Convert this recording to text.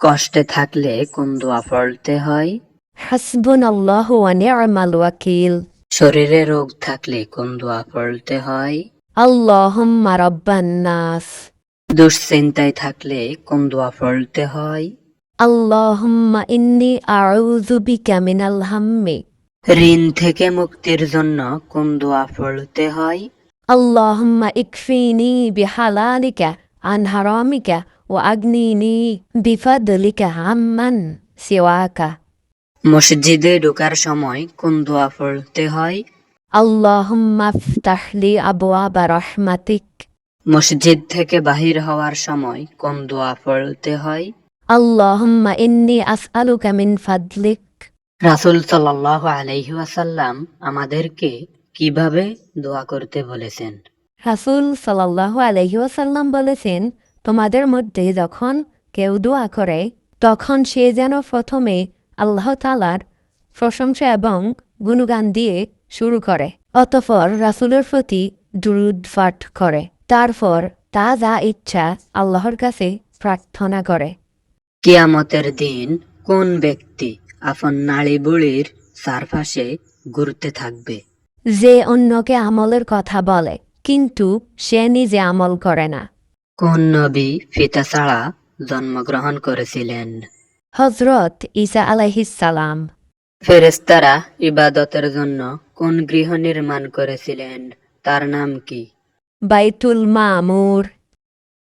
কষ্টে থাকলে কোন দোয়া পড়তে হয়? হাসবুনাল্লাহু ওয়া নি'মাল ওয়াকিল। শরীরে রোগ থাকলে কোন দোয়া পড়তে হয়? আল্লাহুম্মা রাব্বান নাস। দুশ্চিন্তায় থাকলে কোন দোয়া পড়তে হয়? আল্লাহুম্মা ইন্নি আউযু বিকা মিনাল হাম্মি। ঋণ থেকে মুক্তির জন্য কোন দোয়া পড়তে হয়? আল্লাহুম্মা ইকফিনি বিহালালিকা আন হারামিকা وأغنيني بفضلك عمن سواك মসজিদে ঢোকার সময় কোন দোয়া পড়তে হয় اللهم افتح لي أبواب رحمتك মসজিদ থেকে বাহির হওয়ার সময় কোন দোয়া পড়তে হয় اللهم إني أسألك من فضلك রাসুল সাল্লাহ আলাইহি ওয়াসাল্লাম আমাদেরকে কিভাবে দোয়া করতে বলেছেন রাসূল সাল্লাল্লাহু আলাইহি ওয়াসাল্লাম বলেছেন তোমাদের মধ্যে যখন কেউ দোয়া করে তখন সে যেন প্রথমে আল্লাহ তালার প্রশংসা এবং গুণগান দিয়ে শুরু করে অতঃপর রাসুলের প্রতি দুরুদ পাঠ করে। তারপর তা যা ইচ্ছা আল্লাহর কাছে প্রার্থনা করে। কিয়ামতের দিন কোন ব্যক্তি আপন নাড়ি বুড়ির চারপাশে ঘুরতে থাকবে? যে অন্যকে আমলের কথা বলে কিন্তু সে নিজে আমল করে না। কোন নবী পিতা ছাড়া জন্মগ্রহণ করেছিলেন? হজরত ইসা আলাইহিসালাম ফেরেস্তারা ইবাদতের জন্য কোন গৃহ নির্মাণ করেছিলেন? তার নাম কি? বাইতুল মামুর।